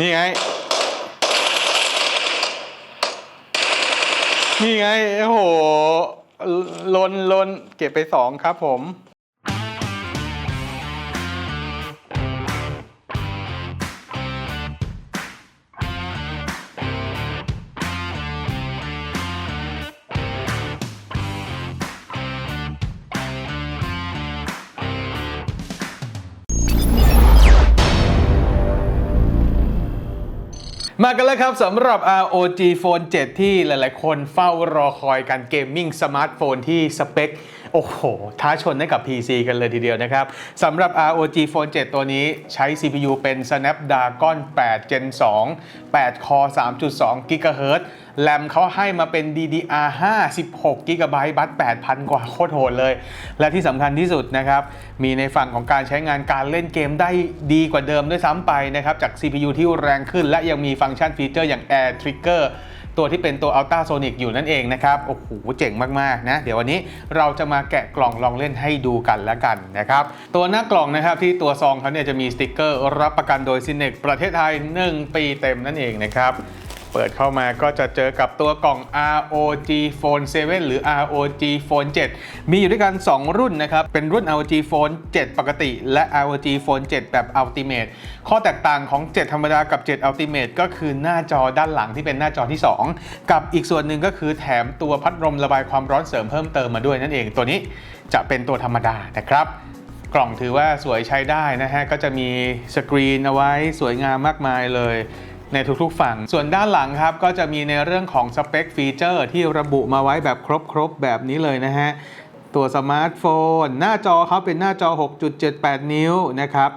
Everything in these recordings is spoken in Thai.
นี่ไง นี่ไง โอ้โหลนลนเก็บไปสองครับผม มากันแล้วครับสำหรับ ROG Phone 7 ที่หลายๆ คนเฝ้ารอคอยกันเกมมิ่งสมาร์ทโฟนที่สเปค โอ้โห ท้าชนให้กับ PC กันเลยทีเดียวนะครับสำหรับ ROG Phone 7 ตัวนี้ใช้ CPU เป็น Snapdragon 8 Gen 2 8 Core 3.2 GHz แรมเขาให้มาเป็น DDR5 16 GB บัต8,000 กว่าโคตรโหดเลย และที่สำคัญที่สุดนะครับ มีในฝั่งของการใช้งานการเล่นเกมได้ดีกว่าเดิมด้วยซ้ำไปนะครับ จาก CPU ที่แรงขึ้น และยังมีฟังก์ชันฟีเจอร์อย่าง Air Trigger ตัวที่เป็นตัว Ultra Sonic อยู่นั่นเองนะครับ โอ้โห เจ๋งมาก ๆ นะ เดี๋ยววันนี้เราจะมาแกะกล่องลองเล่นให้ดูกันแล้วกันนะครับ ตัวหน้ากล่องนะครับที่ตัวซองเขาเนี่ยจะมีสติกเกอร์รับประกันโดย c i n e x ประเทศไทย 1 ปีเต็มนั่นเองนะครับ เปิดเข้ามาก็จะเจอกับตัวกล่อง ROG Phone 7 หรือ ROG Phone 7 มีอยู่ด้วยกัน 2 รุ่นนะครับ เป็นรุ่น ROG Phone 7 ปกติ และ ROG Phone 7 แบบ Ultimate ข้อแตกต่างของ 7 ธรรมดากับ 7 Ultimate ก็คือหน้าจอด้านหลังที่เป็นหน้าจอที่ 2 กับอีกส่วนหนึ่งก็คือแถมตัวพัดลมระบายความร้อนเสริมเพิ่มเติมมาด้วยนั่นเองตัวนี้จะเป็นตัวธรรมดานะครับกล่องถือว่าสวยใช้ได้นะฮะ ก็จะมีสกรีนเอาไว้สวยงามมากมายเลย ในทุกๆฝั่ง ส่วนด้านหลังครับก็จะมีในเรื่องของสเปคฟีเจอร์ที่ระบุมาไว้แบบครบๆ แบบนี้เลยนะฮะ ตัวสมาร์ทโฟน หน้าจอเขาเป็นหน้าจอ 6.78 นิ้วนะครับ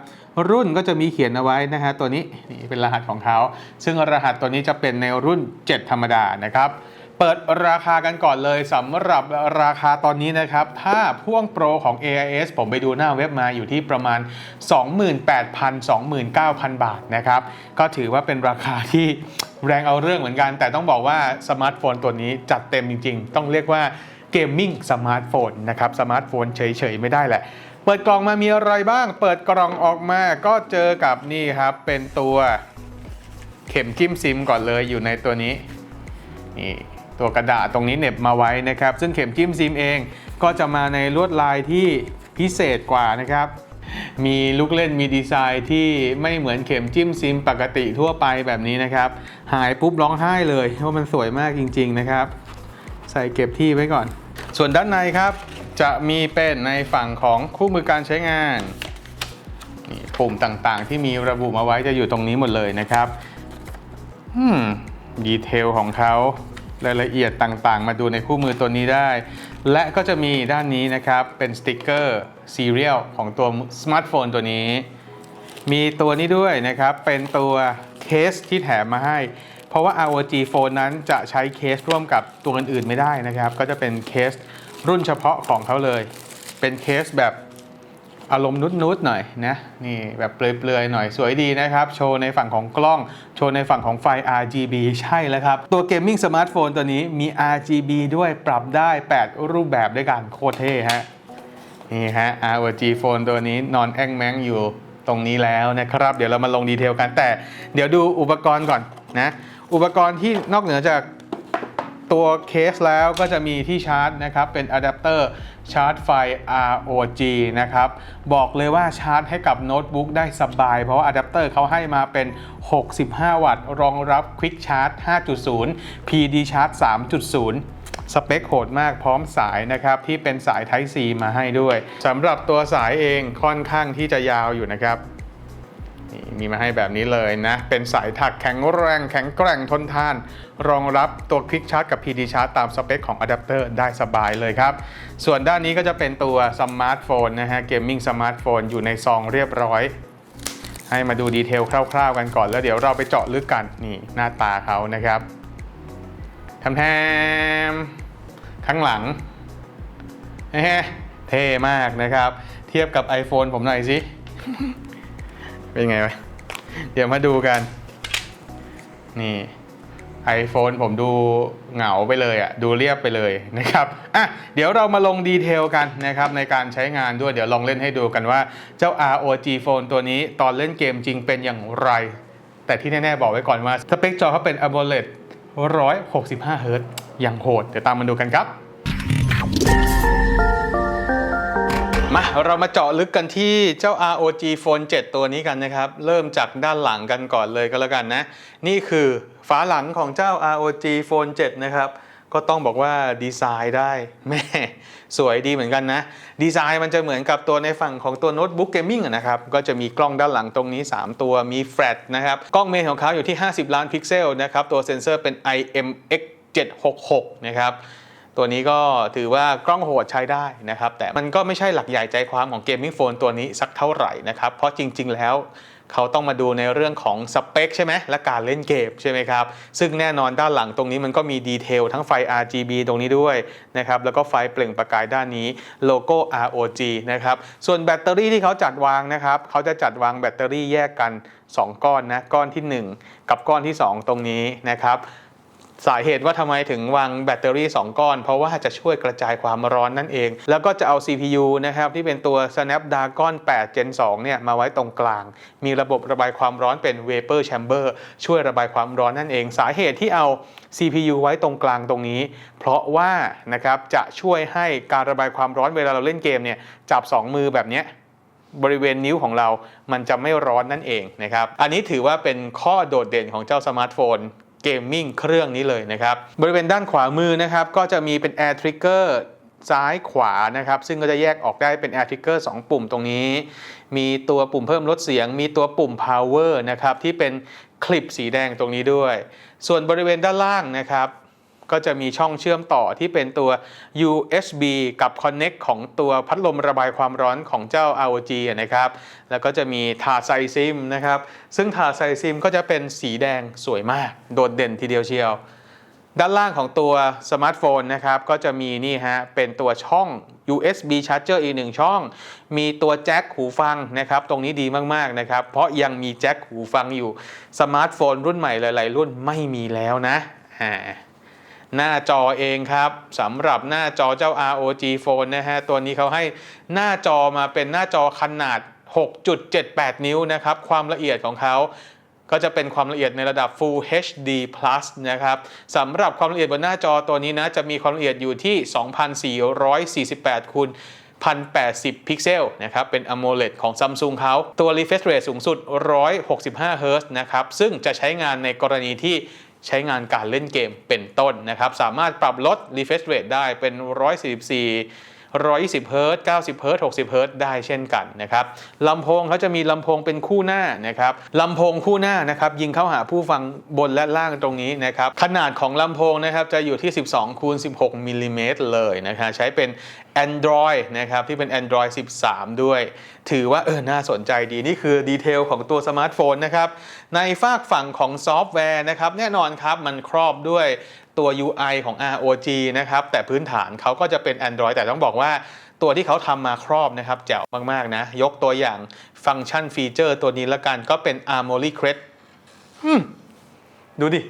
รุ่นก็จะมีเขียนเอาไว้นะฮะตัวนี้นี่เป็นรหัสของเขาซึ่งรหัสตัวนี้จะเป็นในรุ่น 7 ธรรมดานะครับ เปิดราคากันก่อนเลยสำหรับราคาตอนนี้นะครับ ถ้าพ่วงโปรของ AIS ผมไปดูหน้าเว็บมาอยู่ที่ประมาณ 28,000-29,000 บาทนะครับ ก็ถือว่าเป็นราคาที่แรงเอาเรื่องเหมือนกัน แต่ต้องบอกว่าสมาร์ทโฟนตัวนี้จัดเต็มจริง ๆ ต้องเรียกว่าเกมมิ่งสมาร์ทโฟนนะครับ สมาร์ทโฟนเฉย ๆ ไม่ได้แหละ เปิดกล่องมามีอะไรบ้าง เปิดกล่องออกมาก็เจอกับนี่ครับ เป็นตัวเข็มจิ้มซิมก่อนเลยอยู่ในตัวนี้นี่ ตัวกระดาษตรงนี้เน็บมาไว้นะครับ ซึ่งเข็มจิ้มซิมเองก็จะมาในลวดลายที่พิเศษกว่านะครับ มีลูกเล่นมีดีไซน์ที่ไม่เหมือนเข็มจิ้มซิมปกติทั่วไปแบบนี้นะครับ หายปุ๊บร้องไห้เลยเพราะมันสวยมากจริง ๆนะครับ ใส่เก็บที่ไว้ก่อน ส่วนด้านในครับจะมีเป็นในฝั่งของคู่มือการใช้งานนี่ปุ่มต่างๆ ที่มีระบุมาไว้จะอยู่ตรงนี้หมดเลยนะครับอืมดีเทลของเขา รายละเอียดต่างๆ มาดูในคู่มือตัวนี้ได้ และก็จะมีด้านนี้นะครับเป็นสติกเกอร์ซีเรียลของตัวสมาร์ทโฟนตัวนี้ มีตัวนี้ด้วยนะครับเป็นตัวเคสที่แถมมาให้ เพราะว่า ROG Phone นั้นจะใช้เคสร่วมกับตัวอื่นๆไม่ได้นะครับ ก็จะเป็นเคสรุ่นเฉพาะของเขาเลย เป็นเคสแบบ อารมณ์นุดๆหน่อยนะนี่แบบเปลือยๆหน่อยสวยดีนะครับ โชว์ในฝั่งของกล้อง โชว์ในฝั่งของไฟ RGB ใช่แล้วครับ ตัวเกมมิ่งสมาร์ทโฟนตัวนี้มี RGB ด้วยปรับได้ 8 รูปแบบด้วยกันโคตรเท่ฮะนี่ฮะ ROG Phone ตัวนี้นอนแองแมงอยู่ตรงนี้แล้วนะครับ เดี๋ยวเรามาลงดีเทลกันแต่ เดี๋ยวดูอุปกรณ์ก่อนนะอุปกรณ์ที่นอกเหนือจาก ตัวเคสแล้วก็จะมีที่ชาร์จนะครับ เป็นอะแดปเตอร์ชาร์จไฟ ROG นะครับ บอกเลยว่าชาร์จให้กับโน้ตบุ๊กได้สบาย เพราะว่าอะแดปเตอร์เขาให้มาเป็น 65 วัตต์ รองรับ Quick Charge 5.0 PD Charge 3.0สเปคโหดมากพร้อมสายนะครับ ที่เป็นสาย Type C มาให้ด้วยสำหรับตัวสายเองค่อนข้างที่จะยาวอยู่นะครับ นี่มีมาให้แบบนี้เลยนะ เป็นสายถักแข็งแรงแข็งแกร่งทนทาน รองรับตัวคลิกชาร์จกับ PD ชาร์จตามสเปคของอะแดปเตอร์ได้สบายเลยครับ ส่วนด้านนี้ก็จะเป็นตัวสมาร์ทโฟนนะฮะเกมมิ่งสมาร์ทโฟนอยู่ในซองเรียบร้อย ให้มาดูดีเทลคร่าวๆกันก่อน แล้วเดี๋ยวเราไปเจาะลึกกันนี่หน้าตาเขานะครับทำแทมข้างหลังเฮ้เท่มากนะครับ เทียบกับ iPhone ผมหน่อยสิ เป็นไงวะ เดี๋ยวมาดูกัน นี่ iPhone ผมดูเหงาไปเลยอะ่ะดูเรียบไปเลยนะครับอะเดี๋ยวเรามาลงดีเทลกันนะครับในการใช้งานด้วยเดี๋ยวลองเล่นให้ดูกันว่าเจ้า ROG Phone ตัวนี้ตอนเล่นเกมจริงเป็นอย่างไร แต่ที่แน่ ๆ บอกไว้ก่อนว่าสเปคจอเขาเป็น AMOLED 165เฮิรต์อย่างโหด เดี๋ยวตามมาดูกันครับ มา เรามาเจาะลึกกันที่เจ้า ROG Phone 7 ตัวนี้กันนะครับ เริ่มจากด้านหลังกันก่อนเลยก็แล้วกันนะ นี่คือฝาหลังของเจ้า ROG Phone 7 นะครับ ก็ต้องบอกว่าดีไซน์ได้แม่สวยดีเหมือนกันนะ ดีไซน์มันจะเหมือนกับตัวในฝั่งของตัวโน้ตบุ๊กเกมมิ่งนะครับ ก็จะมีกล้องด้านหลังตรงนี้ 3 ตัวมีแฟลชนะครับ กล้องเมนของเขาอยู่ที่ 50 ล้านพิกเซลนะครับ ตัวเซ็นเซอร์เป็น IMX 766 นะครับ ตัวนี้ก็ถือว่ากล้องโหดใช้ได้นะครับ แต่มันก็ไม่ใช่หลักใหญ่ใจความของเกมมิ่งโฟนตัวนี้สักเท่าไหร่นะครับ เพราะจริง ๆ แล้วเขาต้องมาดูในเรื่องของสเปคใช่ไหมและการเล่นเกมใช่ไหมครับ ซึ่งแน่นอนด้านหลังตรงนี้มันก็มีดีเทลทั้งไฟ RGB ตรงนี้ด้วยนะครับ แล้วก็ไฟเปล่งประกายด้านนี้โลโก้ ROG นะครับ ส่วนแบตเตอรี่ที่เขาจัดวางนะครับ เขาจะจัดวางแบตเตอรี่แยกกัน 2 ก้อนนะ ก้อนทีหนึ่1 กับก้อนที่ 2 ตรงนี้นะครับ สาเหตุว่าทำไมถึงวางแบตเตอรี่ 2 ก้อน เพราะว่าจะช่วยกระจายความร้อนนั่นเอง แล้วก็จะเอา CPU นะครับที่เป็นตัว Snapdragon 8 Gen 2 เนี่ยมาไว้ตรงกลาง มีระบบระบายความร้อนเป็น Vapor Chamber ช่วยระบายความร้อนนั่นเอง สาเหตุที่เอา CPU ไว้ตรงกลางตรงนี้ เพราะว่านะครับจะช่วยให้การระบายความร้อนเวลาเราเล่นเกมเนี่ยจับ 2 มือแบบนี้บริเวณนิ้วของเรา มันจะไม่ร้อนนั่นเองนะครับ อันนี้ถือว่าเป็นข้อโดดเด่นของเจ้าสมาร์ทโฟน เกมมิ่งเครื่องนี้เลยนะครับ บริเวณด้านขวามือนะครับก็จะมีเป็น Air Trigger ซ้ายขวานะครับ ซึ่งก็จะแยกออกได้เป็น Air Trigger 2 ปุ่มตรงนี้ มีตัวปุ่มเพิ่มลดเสียง มีตัวปุ่ม Power นะครับที่เป็นคลิปสีแดงตรงนี้ด้วย ส่วนบริเวณด้านล่างนะครับ ก็จะมีช่องเชื่อมต่อที่เป็นตัว USB กับ Connect ของตัวพัดลมระบายความร้อนของเจ้า ROG นะครับ แล้วก็จะมีถาดใส่ซิมนะครับ ซึ่งถาดใส่ซิมก็จะเป็นสีแดงสวยมาก โดดเด่นทีเดียวเชียว ด้านล่างของตัวสมาร์ทโฟนนะครับ ก็จะมีนี่ฮะ เป็นตัวช่อง USB charger อีกหนึ่งช่อง มีตัวแจ็คหูฟังนะครับ ตรงนี้ดีมาก ๆ นะครับ เพราะยังมีแจ็คหูฟังอยู่ สมาร์ทโฟนรุ่นใหม่หลาย ๆ รุ่นไม่มีแล้วนะอ่า หน้าจอเองครับสำหรับหน้าจอเจ้า ROG Phone นะฮะตัวนี้เขาให้หน้าจอมาเป็นหน้าจอขนาด 6.78 นิ้วนะครับความละเอียดของเขาก็จะเป็นความละเอียดในระดับ Full HD Plus นะครับสำหรับความละเอียดบนหน้าจอตัวนี้นะจะมีความละเอียดอยู่ที่ 2448คูณ1080 พิกเซลนะครับเป็น AMOLED ของ Samsung เขาตัว refresh rate สูงสุด 165 Hz นะครับซึ่งจะใช้งานในกรณีที่ ใช้งานการเล่นเกมเป็นต้นนะครับ สามารถปรับลด refresh rate ได้เป็น 144 120เฮิร์ต90เฮิร์ต60เฮิร์ตได้เช่นกันนะครับลำโพงเขาจะมีลำโพงเป็นคู่หน้านะครับลำโพงคู่หน้านะครับยิงเข้าหาผู้ฟังบนและล่างตรงนี้นะครับขนาดของลำโพงนะครับจะอยู่ที่ 12คูณ16มิลลิเมตรเลยนะครับใช้เป็น Android นะครับที่เป็น Android 13 ด้วย ถือว่าเออน่าสนใจดีนี่คือดีเทลของตัวสมาร์ทโฟนนะครับในฝากฝั่งของซอฟต์แวร์นะครับแน่นอนครับมันครอบด้วย ตัว UI ของ ROG นะครับแต่พื้นฐานเขาก็จะเป็น Android แต่ต้องบอกว่าตัวที่เขาทำมาครอบนะครับแจ๋วมากๆนะ ยกตัวอย่างฟังก์ชันฟีเจอร์ตัวนี้ละกันก็เป็น Armory Crest ดูดิ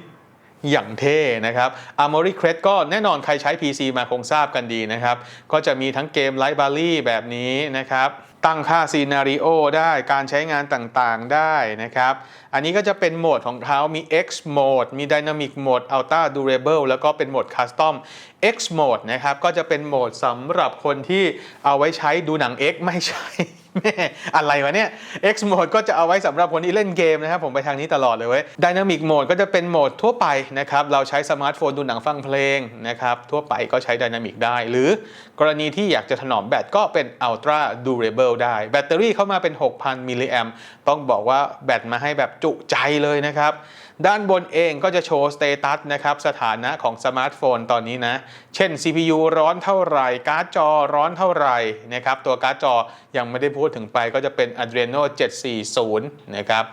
อย่างเท่นะครับ Armory Crest ก็แน่นอนใครใช้ PC มาคงทราบกันดีนะครับ ก็จะมีทั้งเกม Library แบบนี้นะครับ ตั้งค่าซีนารีโอได้การใช้งานต่างๆได้นะครับ อันนี้ก็จะเป็นโหมดของเขามี X Mode มี Dynamic Mode Ultra Durable แล้วก็เป็นโหมด Custom X Mode นะครับ ก็จะเป็นโหมดสำหรับคนที่เอาไว้ใช้ดูหนัง X ไม่ใช่แม่อะไรวะเนี่ย X Mode ก็จะเอาไว้สำหรับคนที่เล่นเกมนะครับ ผมไปทางนี้ตลอดเลยเว้ย Dynamic Mode ก็จะเป็นโหมดทั่วไปนะครับ เราใช้สมาร์ทโฟนดูหนังฟังเพลงนะครับ ทั่วไปก็ใช้ Dynamic ได้ หรือกรณีที่อยากจะถนอมแบตก็เป็น Ultra Durable ได้ แบตเตอรี่เข้ามาเป็น 6,000 มิลลิแอมต้องบอกว่าแบตมาให้แบบจุใจเลยนะครับ ด้านบนเองก็จะโชว์สเตตัสนะครับสถานะของสมาร์ทโฟนตอนนี้นะ เช่น CPU ร้อนเท่าไหร่ การ์ดจอร้อนเท่าไหร่นะครับตัวการ์ดจอยังไม่ได้พูดถึงไปก็จะเป็น Adreno 740 นะครับ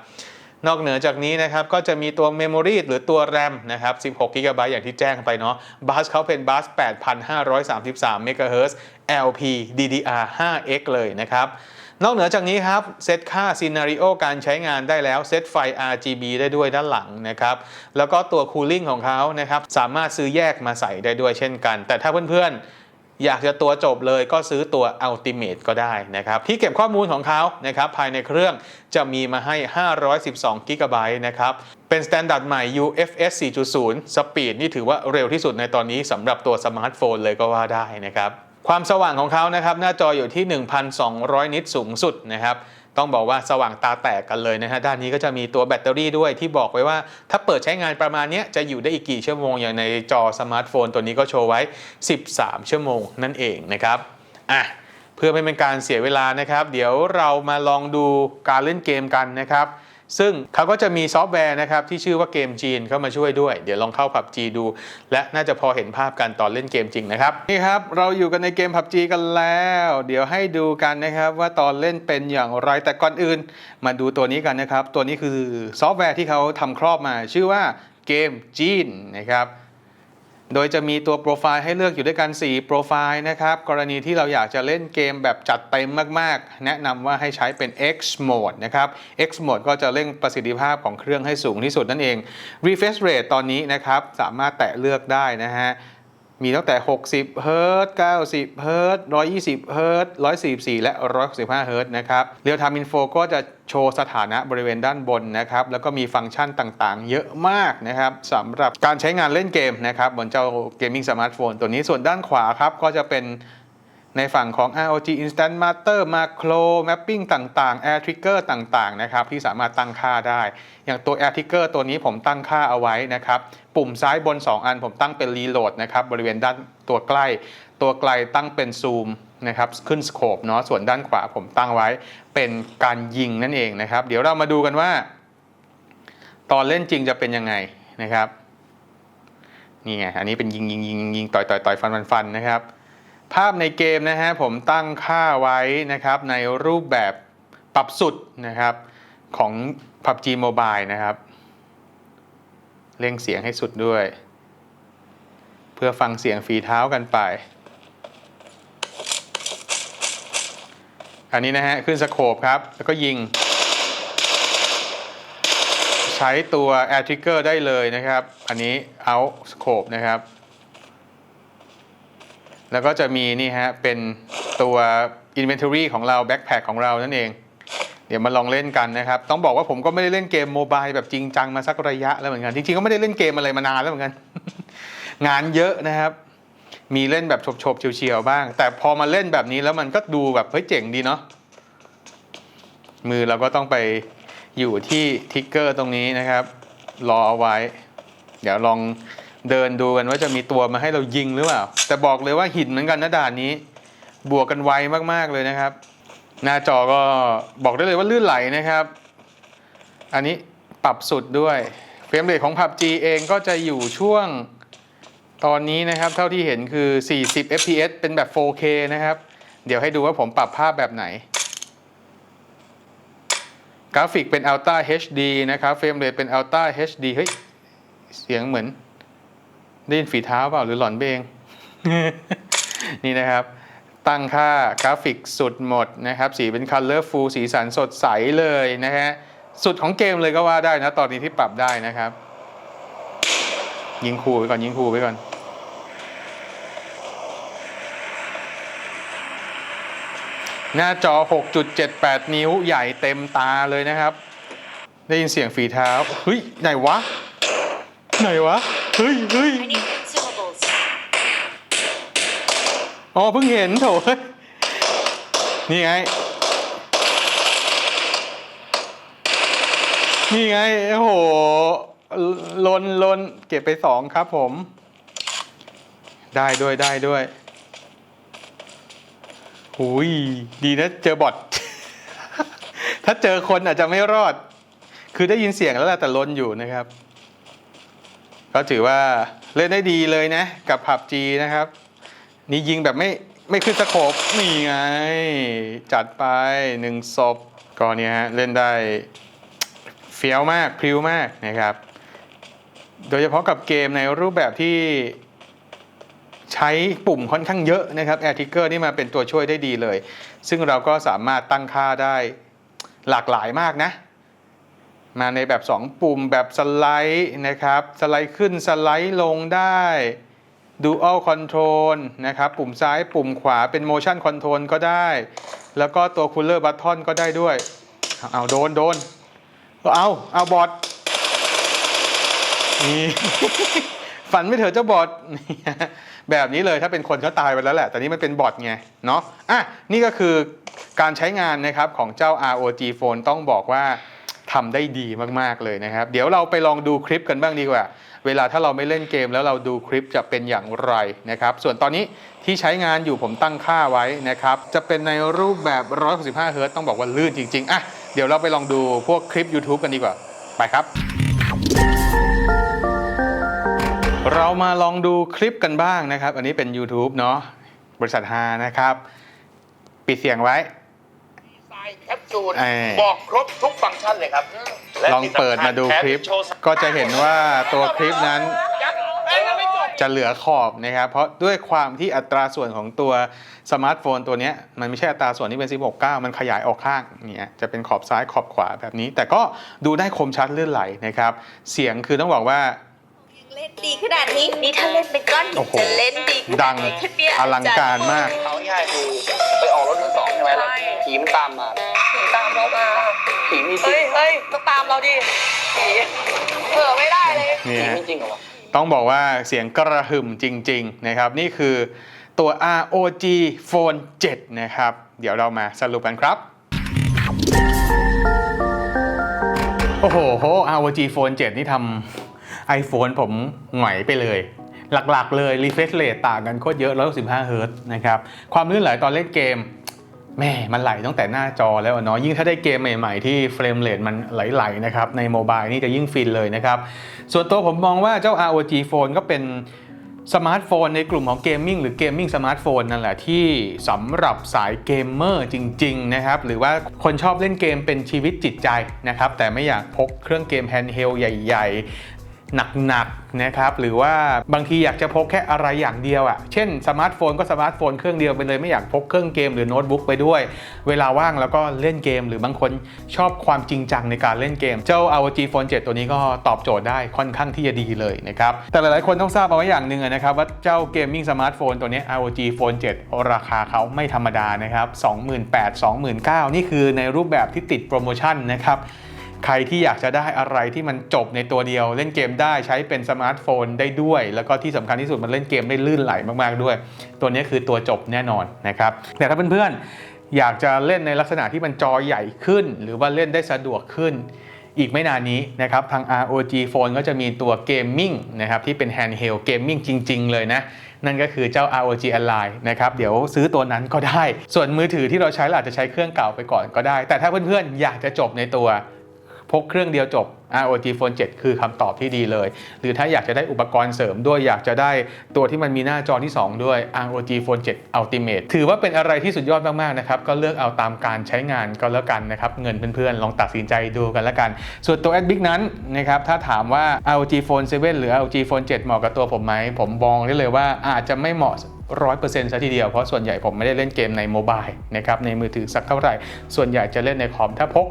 นอกเหนือจากนี้นะครับก็จะมีตัว Memory หรือตัว RAM นะครับ 16 g b อย่างที่แจ้งไปเนาะบัสเขาเป็นบัส 8,533 MHz LP DDR 5X เลยนะครับ นอกเหนือจากนี้ครับ เซตค่าซีนารีโอการใช้งานได้แล้ว เซตไฟ RGB ได้ด้วยด้านหลังนะครับ แล้วก็ตัวคูลิ่งของเขานะครับ สามารถซื้อแยกมาใส่ได้ด้วยเช่นกัน แต่ถ้าเพื่อนๆ อยากจะตัวจบเลยก็ซื้อตัว Ultimate ก็ได้นะครับ ที่เก็บข้อมูลของเขานะครับภายในเครื่องจะมีมาให้ 512 g b นะครับเป็นสแตนดาร์ดใหม่ UFS 4.0 สปีดนี่ถือว่าเร็วที่สุดในตอนนี้สำหรับตัวสมาร์ทโฟนเลยก็ว่าได้นะครับความสว่างของเขานะครับหน้าจออยู่ที่ 1,200 นิตสูงสุดนะครับ ต้องบอกว่าสว่างตาแตกกันเลยนะฮะด้านนี้ก็จะมีตัวแบตเตอรี่ด้วยที่บอกไว้ว่า ถ้าเปิดใช้งานประมาณนี้จะอยู่ได้อีกกี่ชั่วโมงอย่างในจอสมาร์ทโฟนตัวนี้ก็โชว์ไว้ 13 ชั่วโมงนั่นเองนะครับอะเพื่อไม่เป็นการเสียเวลานะครับ เดี๋ยวเรามาลองดูการเล่นเกมกันนะครับ ซึ่งเขาก็จะมีซอฟต์แวร์นะครับที่ชื่อว่าเกมจีนเข้ามาช่วยด้วย เดี๋ยวลองเข้า PUBG ดู และน่าจะพอเห็นภาพกันตอนเล่นเกมจริงนะครับนี่ครับเราอยู่กันในเกม PUBG กันแล้ว เดี๋ยวให้ดูกันนะครับว่าตอนเล่นเป็นอย่างไรแต่ก่อนอื่น มาดูตัวนี้กันนะครับ ตัวนี้คือซอฟต์แวร์ที่เขาทำครอบมา ชื่อว่าเกมจีนนะครับ โดยจะมีตัวโปรไฟล์ให้เลือกอยู่ด้วยกัน 4 โปรไฟล์นะครับ กรณีที่เราอยากจะเล่นเกมแบบจัดเต็มมากๆ แนะนำว่าให้ใช้เป็น X Mode นะครับ X Mode ก็จะเร่งประสิทธิภาพของเครื่องให้สูงที่สุดนั่นเอง Refresh Rate ตอนนี้นะครับ สามารถแตะเลือกได้นะฮะ มีตั้งแต่ 60 เฮิรต์90 เฮิรต์120 เฮิรต์144 และ 165 เฮิรต์นะครับ เรียลไทม์อินโฟก็จะโชว์สถานะบริเวณด้านบนนะครับ แล้วก็มีฟังก์ชันต่างๆ เยอะมากนะครับสำหรับการใช้งานเล่นเกมนะครับบนเจ้าเกมมิ่งสมาร์ทโฟนตัวนี้ ส่วนด้านขวาครับก็จะเป็น ในฝั่งของ ROG Instant Master Macro Mapping ต่างๆ Air Trigger ต่างๆ นะครับ ที่สามารถตั้งค่าได้ อย่างตัว Air Trigger ตัวนี้ผมตั้งค่าเอาไว้นะครับ ปุ่มซ้ายบน 2 อันผมตั้งเป็น Reload นะครับ บริเวณด้านตัวใกล้ ตัวไกลตั้งเป็น Zoom นะครับ ขึ้น Scope เนาะ ส่วนด้านขวาผมตั้งไว้เป็นการยิงนั่นเองนะครับ เดี๋ยวเรามาดูกันว่า ตอนเล่นจริงจะเป็นยังไงนะครับ นี่ไง อันนี้เป็นยิงยิงยิงยิงต่อยต่อยต่อยฟันฟันฟันนะครับ ภาพในเกมนะฮะผมตั้งค่าไว้นะครับในรูปแบบปรับสุดนะครับของ PUBG Mobile นะครับเร่งเสียงให้สุดด้วย เพื่อฟังเสียงฝีเท้ากันไป อันนี้นะฮะขึ้นสโคปครับ แล้วก็ยิง ใช้ตัว Air Trigger ได้เลยนะครับ อันนี้ Out Scope นะครับ แล้วก็จะมีนี่ฮะเป็นตัว Inventory ของเรา Backpack ของเรานั่นเอง เดี๋ยวมาลองเล่นกันนะครับ ต้องบอกว่าผมก็ไม่ได้เล่นเกมโมบายแบบจริงจังมาสักระยะแล้วเหมือนกันจริงๆก็ไม่ได้เล่นเกมอะไรมานานแล้วเหมือนกัน งานเยอะนะครับ มีเล่นแบบโฉบๆเฉียวๆบ้าง แต่พอมาเล่นแบบนี้แล้วมันก็ดูแบบเฮ้ยเจ๋งดีเนาะมือเราก็ต้องไปอยู่ที่ทิกเกอร์ตรงนี้นะครับ รอเอาไว้ เดี๋ยวลอง เดินดูกันว่าจะมีตัวมาให้เรายิงหรือเปล่า แต่บอกเลยว่าหินเหมือนกันนะด่านนี้ บวกกันไวมากๆเลยนะครับ หน้าจอก็บอกได้เลยว่าลื่นไหลนะครับ อันนี้ปรับสุดด้วยเฟรมเรทของ PUBG เองก็จะอยู่ช่วงตอนนี้นะครับ เท่าที่เห็นคือ 40 fps เป็นแบบ 4K นะครับ เดี๋ยวให้ดูว่าผมปรับภาพแบบไหน กราฟิกเป็น Ultra HD นะครับ เฟรมเรทเป็น Ultra HD เฮ้ย เสียงเหมือน ได้ยินฝีเท้าเปล่าหรือหลอนไปเองนี่นะครับ ตั้งค่ากราฟิกสุดหมดนะครับ สีเป็น Colorful สีสันสดใสเลยนะฮะ สุดของเกมเลยก็ว่าได้นะ ตอนนี้ที่ปรับได้นะครับ ยิงคู่ไปก่อนยิงคู่ไปก่อนหน้าจอ 6.78 นิ้วใหญ่เต็มตาเลยนะครับ ได้ยินเสียงฝีเท้า เฮ้ย ไหนวะ ไหนวะ เฮ้ยเฮ้ย I need consumables. อ๋อเพิ่งเห็นโถเฮ้ยนี่ไง นี่ไง โอ้โหลนลนเก็บไปสองครับผม ได้ด้วยได้ด้วยหุยดีนะเจอบอท ถ้าเจอคนอาจจะไม่รอด คือได้ยินเสียงแล้วแหละแต่ลนอยู่นะครับ ก็ถือว่าเล่นได้ดีเลยนะ กับผับจีนะครับ นี่ยิงแบบไม่ไม่ขึ้นสโคปนี่ไง จัดไปหนึ่งศพก็เนี่ยฮะเล่นได้เฟี้ยวมากพริ้วมากนะครับ โดยเฉพาะกับเกมในรูปแบบที่ใช้ปุ่มค่อนข้างเยอะนะครับ Air Trigger นี่มาเป็นตัวช่วยได้ดีเลย ซึ่งเราก็สามารถตั้งค่าได้หลากหลายมากนะ มาในแบบ 2 ปุ่มแบบสไลด์นะครับ สไลด์ขึ้นสไลด์ลงได้ Dual Control นะครับ ปุ่มซ้ายปุ่มขวาเป็น Motion Control ก็ได้ แล้วก็ตัว Cooler Button ก็ได้ด้วย เอาโดนโดน เอาเอาบอทนี่ฝันไม่เถอะเจ้าบอทแบบนี้เลยถ้าเป็นคนเขาตายไปแล้วแหละ แต่นี่มันเป็นบอทไง เนาะอะนี่ก็คือการใช้งานนะครับของเจ้า ROG Phone ต้องบอกว่า ทำได้ดีมากๆเลยนะครับ เดี๋ยวเราไปลองดูคลิปกันบ้างดีกว่า เวลาถ้าเราไม่เล่นเกมแล้วเราดูคลิปจะเป็นอย่างไรนะครับ ส่วนตอนนี้ที่ใช้งานอยู่ผมตั้งค่าไว้นะครับ จะเป็นในรูปแบบ 165 เฮิร์ตซ์ต้องบอกว่าลื่นจริง ๆ อะ เดี๋ยวเราไปลองดูพวกคลิป YouTube กันดีกว่า ไปครับ เรามาลองดูคลิปกันบ้างนะครับ อันนี้เป็น YouTube เนาะบริษัทฮานะครับ ปิดเสียงไว้ายแคปซูลเอ่อ บอกครบทุกฟังก์ชันเลยครับและลองเปิดมาดูคลิปแถมโชว์ก็จะเห็นว่าตัวคลิปนั้นยังเอ้ยยังไม่จบ จะเหลือขอบนะครับ เพราะด้วยความที่อัตราส่วนของตัวสมาร์ทโฟนตัวเนี้ยมันไม่ใช่อัตราส่วนที่เป็น 16 9 มันขยายออกข้างเนี่ยจะเป็นขอบซ้ายขอบขวาแบบนี้ แต่ก็ดูได้คมชัดเลื่อนไหลนะครับ เสียงคือต้องบอกว่ายัง เล่นดีขนาดนี้นี่ถ้าเล่นเป็นก้อนหิโอ้นโห จะเล่นดีขดันาดงไหนคะเนี่ยอลังการมาก เอาง่ายๆคือไปออกรถมือสองใช่ไหมแล้วผีมันตามมาผีตามเรามาผีมีจริเฮ้ยงเฮ้ยต้องตามเราดิผีเผลอไม่ได้เลย นี่ผีฮะ มีจริงเหรอวะ ต้องบอกว่าเสียงกระหึ่มจริง ๆ นะครับ นี่คือตัว ROG Phone 7 นะครับ เดี๋ยวเรามาสรุปกันครับ โอ้โห ROG Phone 7 นี่ทำ iPhone ผมหงอยไปเลย หลักๆเลย refresh rate ต่างกันโคตรเยอะ115 Hz นะครับ ความลื่นไหลตอนเล่นเกมแม่มันไหลตั้งแต่หน้าจอแล้วเนาะยิ่งถ้าได้เกมใหม่ๆ ที่เฟรมเรทมันไหลๆนะครับในโมบายนี่จะยิ่งฟินเลยนะครับ ส่วนตัวผมมองว่าเจ้า ROG Phone ก็เป็นสมาร์ทโฟนในกลุ่มของเกมมิ่งหรือเกมมิ่งสมาร์ทโฟนนั่นแหละที่สำหรับสายเกมเมอร์จริง ๆ นะครับ หรือว่าคนชอบเล่นเกมเป็นชีวิตจิตใจนะครับ แต่ไม่อยากพกเครื่องเกมแฮนด์เฮลใหญ่ๆ หนักๆนะครับหรือว่าบางทีอยากจะพกแค่อะไรอย่างเดียวอะ่ะเช่นสมาร์ทโฟนก็สมาร์ทโฟนเครื่องเดียวไปเลยไม่อยากพกเครื่องเกมหรือโน้ตบุ๊กไปด้วย เวลาว่างแล้วก็เล่นเกม หรือบางคนชอบความจริงจังในการเล่นเกม เจ้า ROG Phone 7 ตัวนี้ก็ตอบโจทย์ได้ค่อนข้างที่จะดีเลยนะครับแต่หลายๆคนต้องทราบเอาไว้อย่างหนึ่งนะครับว่าเจ้าเกมมิ่งสมาร์ทโฟนตัวนี้ ROG Phone 7 ราคาเขาไม่ธรรมดานะครับ28,000 29,000นี่คือในรูปแบบที่ติดโปรโมชั่นนะครับ ใครที่อยากจะได้อะไรที่มันจบในตัวเดียว เล่นเกมได้ใช้เป็นสมาร์ทโฟนได้ด้วย แล้วก็ที่สำคัญที่สุดมันเล่นเกมได้ลื่นไหลมากๆด้วย ตัวนี้คือตัวจบแน่นอนนะครับแต่ถ้าเพื่อนๆอยากจะเล่นในลักษณะที่มันจอใหญ่ขึ้น หรือว่าเล่นได้สะดวกขึ้นอีกไม่นานนี้นะครับทาง ROG Phone ก็จะมีตัวเกมมิ่งนะครับที่เป็น handheld gaming จริง ๆ เลยนะ นั่นก็คือเจ้า ROG Ally นะครับเดี๋ยวซื้อตัวนั้นก็ได้ ส่วนมือถือที่เราใช้เราอาจจะใช้เครื่องเก่าไปก่อนก็ได้ แต่ถ้าเพื่อนๆ อยากจะจบในตัว พกเครื่องเดียวจบ ROG Phone 7 คือคำตอบที่ดีเลย หรือถ้าอยากจะได้อุปกรณ์เสริมด้วยอยากจะได้ตัวที่มันมีหน้าจอที่ 2 ด้วย ROG Phone 7 Ultimate ถือว่าเป็นอะไรที่สุดยอดมากๆนะครับ ก็เลือกเอาตามการใช้งานก็แล้วกันนะครับ เงินเพื่อนๆ ลองตัดสินใจดูกันแล้วกัน ส่วนตัว a d b i c นั้นนะครับ ถ้าถามว่า ROG Phone 7 หรือ ROG Phone 7 เหมาะกับตัวผมไหม ผมมองได้เลยว่าอาจจะไม่เหมาะ ร้อยเปอร์เซ็นต์ซะทีเดียว เพราะส่วนใหญ่ผมไม่ได้เล่นเกมในโมบายนะครับในมือถือสักเท่าไหร่ ส่วนใหญ่จะเล่นในคอมถ้าพก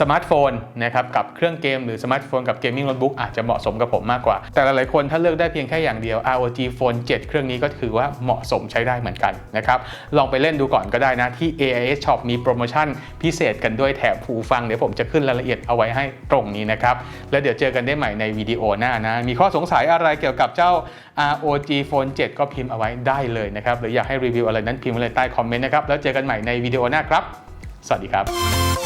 สมาร์ทโฟนนะครับกับเครื่องเกมหรือสมาร์ทโฟนกับเกมมิ่งโน้ตบุ๊กอาจจะเหมาะสมกับผมมากกว่า แต่หลายๆคนถ้าเลือกได้เพียงแค่อย่างเดียว ROG Phone 7 เครื่องนี้ก็ถือว่าเหมาะสมใช้ได้เหมือนกันนะครับลองไปเล่นดูก่อนก็ได้นะที่ AIS Shop มีโปรโมชั่นพิเศษกันด้วยแถมหูฟังเดี๋ยวผมจะขึ้นรายละเอียดเอาไว้ให้ตรงนี้นะครับแล้วเดี๋ยวเจอกันได้ใหม่ในวิดีโอหน้านะมีข้อสงสัยอะไรเกี่ยวกับเจ้า ROG Phone 7 ก็พิมพ์เอาไว้ได้เลยนะครับหรืออยากให้รีวิวอะไรนั้นพิมพ์ไว้เลยใต้คอมเมนต์นะครับแล้วเจอกันใหม่ในวิดีโอหน้าครับ สวัสดีครับ